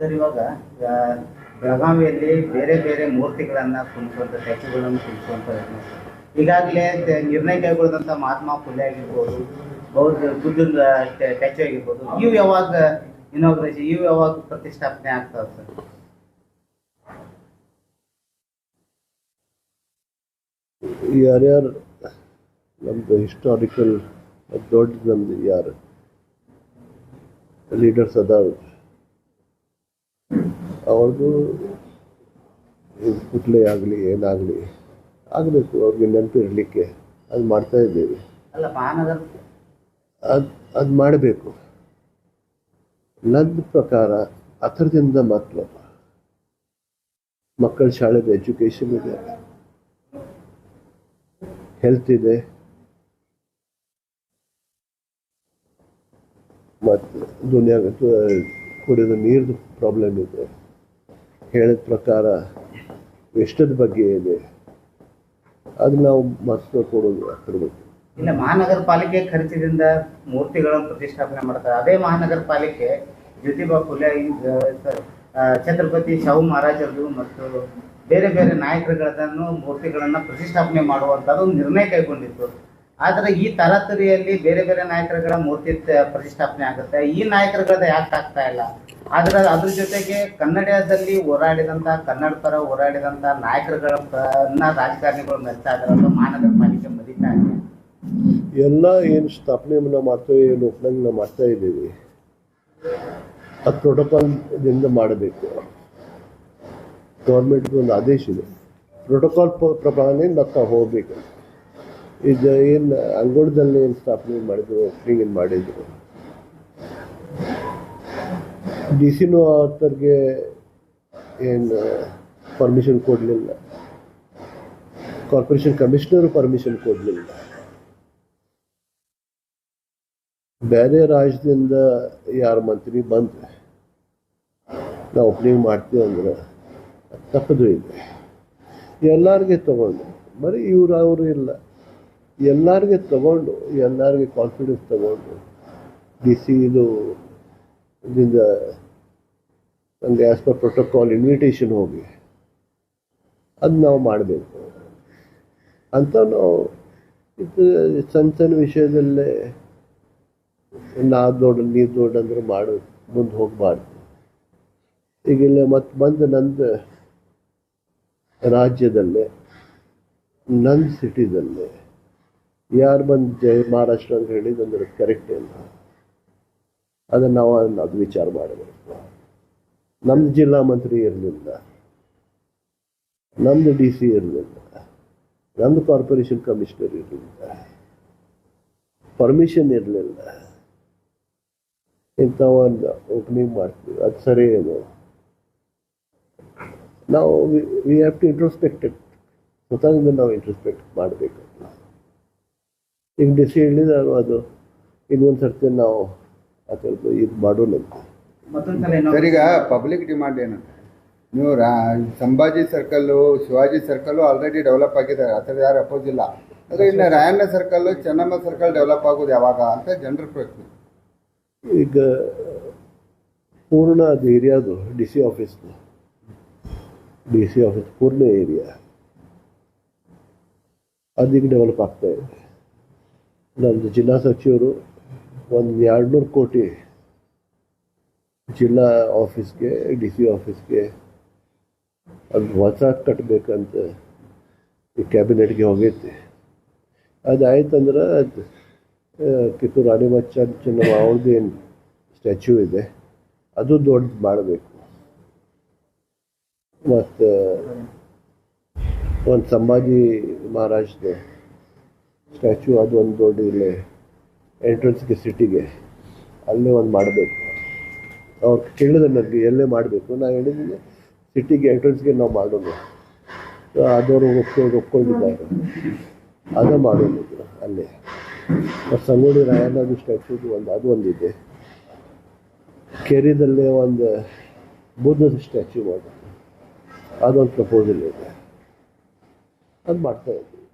Sir, ಇವಾಗ ಬೆಳಗಾವಿಯಲ್ಲಿ ಬೇರೆ ಬೇರೆ ಮೂರ್ತಿಗಳನ್ನ ಕುಣಿಸುವಂತ ಸ್ಟ್ಯಾಚುಗಳನ್ನು ಕುಣಿಸುವಂತ ಈಗಾಗಲೇ ನಿರ್ಣಯ ಕೈಗೊಳ್ಳದಂತ ಮಹಾತ್ಮ ಫುಲೆ ಆಗಿರ್ಬೋದು, ಬೌದ್ಧ, ಬುದ್ಧನ ಸ್ಟ್ಯಾಚು ಆಗಿರ್ಬೋದು, ಇವು ಯಾವಾಗ ಇನಾಗ್ರೇಷನ್ ಇವು ಯಾವಾಗ ಪ್ರತಿಷ್ಠಾಪನೆ ಆಗ್ತಾವ ಸರ್? ಯಾರ್ಯಾರು ನಮ್ಮದು ಹಿಸ್ಟಾರಿಕಲ್ ದೊಡ್ಡ ನಮ್ದು ಯಾರು? ಲೀಡರ್ಸ್ ಅದಾವ ಅವ್ರದ್ದು ಪುಟ್ಲೆ ಆಗಲಿ ಏನಾಗಲಿ ಆಗಬೇಕು ಅವ್ರಿಗೆ ನೆನಪಿರಲಿಕ್ಕೆ ಅದು ಮಾಡ್ತಾ ಇದ್ದೀವಿ. ಅದು ಅದು ಮಾಡಬೇಕು. ನನ್ನ ಪ್ರಕಾರ ಅದರದಿಂದ ಮಾತ್ರ ಮಕ್ಕಳ ಶಾಲೆದು ಎಜುಕೇಷನ್ ಇದೆ. ಹೆಲ್ತ್ ಇದೆ. ಮತ್ತು ದುನಿಯಾಗ ಕುಡಿಯೋದು ನೀರ್ದು ಪ್ರಾಬ್ಲಮ್ ಇದೆ. ಹೇಳಿದ ಪ್ರಕಾರ ಎಷ್ಟದ ಬಗ್ಗೆ ಇದೆ. ಅದು ನಾವು ಮಹತ್ವ ಕೊಡೋದು ಅದ್ರ ಬಗ್ಗೆ. ಇಲ್ಲ ಮಹಾನಗರ ಪಾಲಿಕೆ ಖರ್ಚಿನಿಂದ ಮೂರ್ತಿಗಳನ್ನು ಪ್ರತಿಷ್ಠಾಪನೆ ಮಾಡ್ತಾರೆ. ಅದೇ ಮಹಾನಗರ ಪಾಲಿಕೆ ಜ್ಯೋತಿಬಾ ಫುಲೆ ಛತ್ರಪತಿ ಶಾಹು ಮಹಾರಾಜರದು ಮತ್ತು ಬೇರೆ ಬೇರೆ ನಾಯಕರುಗಳನ್ನು ಮೂರ್ತಿಗಳನ್ನು ಪ್ರತಿಷ್ಠಾಪನೆ ಮಾಡುವಂಥದ್ದು ನಿರ್ಣಯ ಕೈಗೊಂಡಿತ್ತು. ಆದ್ರೆ ಈ ತರಾತುರಿಯಲ್ಲಿ ಬೇರೆ ಬೇರೆ ನಾಯಕರುಗಳ ಮೂರ್ತಿ ಪ್ರತಿಷ್ಠಾಪನೆ ಆಗುತ್ತೆ. ಈ ನಾಯಕರುಗಳದ ಯಾಕೆ ಆಗ್ತಾ ಇಲ್ಲ? ಆದ್ರೆ ಅದ್ರ ಜೊತೆಗೆ ಕನ್ನಡದಲ್ಲಿ ಹೋರಾಡಿದಂತ, ಕನ್ನಡ ಪರ ಹೋರಾಡಿದಂತ ನಾಯಕರುಗಳನ್ನ ರಾಜಕಾರಣಿಗಳು ಮೆಚ್ಚಾ ಇದಾರಲ್ಲ ಮಹಾನಗರ ಪಾಲಿಕೆ ಮದಿತಾ ಇದೆ. ಎಲ್ಲ ಏನು ಸ್ಥಾಪನೆ ಮಾಡ್ತೇವೆ ಏನು ಓಪನಿಂಗ್ ನಾವು ಮಾಡ್ತಾ ಇದ್ದೀವಿ. ಅದು ಪ್ರೋಟೋಕಾಲ್ದಿಂದ ಮಾಡಬೇಕು. ಗೌರ್ಮೆಂಟ್ ಒಂದು ಆದೇಶ ಇದೆ. ಪ್ರೋಟೋಕಾಲ್ ಪ್ರಕಾರನೇ ನಾವು ಹೋಗ್ಬೇಕು. ಇದು ಏನು ಅಂಗೋಡದಲ್ಲಿ ಏನು ಸ್ಥಾಪನೆ ಮಾಡಿದ್ರು ಓಪನಿಂಗ್ ಏನು ಮಾಡಿದ್ರು? ಡಿ ಸಿನೂ ಅವ್ರಿಗೆ ಏನು ಪರ್ಮಿಷನ್ ಕೊಡಲಿಲ್ಲ. ಕಾರ್ಪೊರೇಷನ್ ಕಮಿಷನರು ಪರ್ಮಿಷನ್ ಕೊಡಲಿಲ್ಲ. ಬೇರೆ ರಾಜ್ಯದಿಂದ ಯಾರ ಮಂತ್ರಿ ಬಂದರೆ ನಾವು ಓಪನಿಂಗ್ ಮಾಡ್ತೀವಿ ಅಂದ್ರೆ ಅದ್ ತಪ್ಪದು ಇದೆ. ಎಲ್ಲರಿಗೆ ತಗೊಂಡು. ಬರೀ ಇವ್ರು ಅವರು ಇಲ್ಲ. ಎಲ್ಲರಿಗೆ ತಗೊಂಡು, ಎಲ್ಲರಿಗೆ ಕಾನ್ಫಿಡೆನ್ಸ್ ತಗೊಂಡು ಡಿ ಸಿ ಇದು ಇದರಿಂದ ನಮಗೆ ಆ್ಯಸ್ ಪರ್ ಪ್ರೋಟೋಕಾಲ್ ಇನ್ವಿಟೇಷನ್ ಹೋಗಿ, ಅದು ನಾವು ಮಾಡಬೇಕು. ಅಂತ ನಾವು, ಇದು ಸಣ್ಣ ಸಣ್ಣ ವಿಷಯದಲ್ಲೇ, ನಾ ದೊಡ್ಡ ನೀರು ದೊಡ್ಡ ಅಂದ್ರೆ ಮಾಡು, ಮುಂದೆ ಹೋಗಬಾರ್ದು. ಈಗಿಲ್ಲ ಮತ್ತೆ ಬಂದು ನಂದು ರಾಜ್ಯದಲ್ಲೇ ನನ್ನ ಸಿಟಿದಲ್ಲೇ ಯಾರು ಬಂದು ಜೈ ಮಹಾರಾಷ್ಟ್ರ ಅಂತ ಹೇಳಿದಂದ್ರೆ ಕರೆಕ್ಟ್ ಇಲ್ಲ ಅದನ್ನು ನಾವು ಅದನ್ನ ಅದು ವಿಚಾರ ಮಾಡಬೇಕು ನಮ್ಮದು ಜಿಲ್ಲಾ ಮಂತ್ರಿ ಇರಲಿಲ್ಲ. ನಮ್ಮದು ಡಿ ಸಿ ಇರಲಿಲ್ಲ. ನಮ್ಮದು ಕಾರ್ಪೊರೇಷನ್ ಕಮಿಷನರ್ ಇರಲಿಲ್ಲ. ಪರ್ಮಿಷನ್ ಇರಲಿಲ್ಲ. ಇಂಥ ಒಂದು ಓಪನಿಂಗ್ ಮಾಡ್ತೀವಿ. ಅದು ಸರಿ ಏನು? ನಾವು ವಿ ಹ್ಯಾವ್ ಟು ಇಂಟ್ರೋಸ್ಪೆಕ್ಟೆಡ್ ಸ್ವತಃದಿಂದ ನಾವು ಇಂಟ್ರೋಸ್ಪೆಕ್ಟ್ ಮಾಡಬೇಕು. ಈಗ ಬಿಸಿ ಸಿ ಅದು ಅದು ಒಂದು ಸರ್ತಿ ನಾವು ಅದರದ್ದು ಇದು ಮಾಡೋಣ ಸರಿ ಈಗ ಪಬ್ಲಿಕ್ ಡಿಮಾಂಡ್ ಏನು ನೀವು ರಾ Sambhaji circle Shivaji circle already develop ಆಗಿದ್ದಾರೆ. ಆ ಥರ ಯಾರು ಅಪೋಸ್ ಇಲ್ಲ. ಆದರೆ ಇನ್ನು Rayanna circle Chennamma circle develop ಆಗೋದು ಯಾವಾಗ ಅಂತ ಜನರ ಪ್ರಶ್ನೆ ಈಗ ಪೂರ್ಣ ಅದು ಏರಿಯಾದು ಡಿ ಸಿ ಆಫೀಸ್ದು ಡಿ ಸಿ ಆಫೀಸ್ ಪೂರ್ಣ ಏರಿಯಾ ಅದೀಗ ಡೆವಲಪ್ ಆಗ್ತಾ ಇದೆ. ನಮ್ಮದು ಜಿಲ್ಲಾ ಸಚಿವರು ಒಂದು ಎರಡುನೂರು ಕೋಟಿ ಜಿಲ್ಲಾ ಆಫೀಸ್ಗೆ, ಡಿ ಸಿ ಆಫೀಸ್ಗೆ ಅದು ಹೊಸ ಕಟ್ಟಬೇಕಂತ ಈ ಕ್ಯಾಬಿನೆಟ್ಗೆ ಹೋಗೈತಿ. ಅದು ಆಯ್ತಂದ್ರೆ ಅದು ಕಿತ್ತೂರು ರಾಣಿ ಬಚ್ಚನ್ ಚೆನ್ನಮ್ಮ ಅವ್ರದ್ದು ಏನು ಸ್ಟ್ಯಾಚ್ಯೂ ಇದೆ, ಅದು ದೊಡ್ಡದು ಮಾಡಬೇಕು. ಮತ್ತು ಒಂದು ಸಂಭಾಜಿ ಮಹಾರಾಜ್ದು ಸ್ಟ್ಯಾಚ್ಯೂ ಅದು ಒಂದು ದೊಡ್ಡ ಇಲ್ಲೇ ಎಂಟ್ರೆನ್ಸ್ಗೆ ಸಿಟಿಗೆ ಅಲ್ಲೇ ಒಂದು ಮಾಡಬೇಕು. ಅವ್ರು ಕೇಳಿದ್ರೆ ನನಗೆ ಎಲ್ಲೇ ಮಾಡಬೇಕು. ನಾನು ಹೇಳಿದ್ದೀನಿ ಸಿಟಿಗೆ ಎಂಟ್ರೆನ್ಸ್ಗೆ ನಾವು ಮಾಡೋದು. ಅದವರು ಒಪ್ಕೊಂಡು ಒಪ್ಕೊಂಡಿದ್ದಾರೆ. ಅದೇ ಮಾಡೋದು ಅಲ್ಲೇ. ಮತ್ತು ಸಂಗೊಳ್ಳಿ ರಾಯಣ್ಣದು ಸ್ಟ್ಯಾಚ್ಯೂದು ಒಂದು, ಅದು ಒಂದಿದೆ. ಕೆರೆದಲ್ಲೇ ಒಂದು ಬುದ್ಧದ ಸ್ಟ್ಯಾಚ್ಯೂ ಮಾಡೋದು ಅದೊಂದು ಪ್ರಪೋಸಲ್ ಇದೆ. ಅದು ಮಾಡ್ತಾ ಇದ್ವಿ.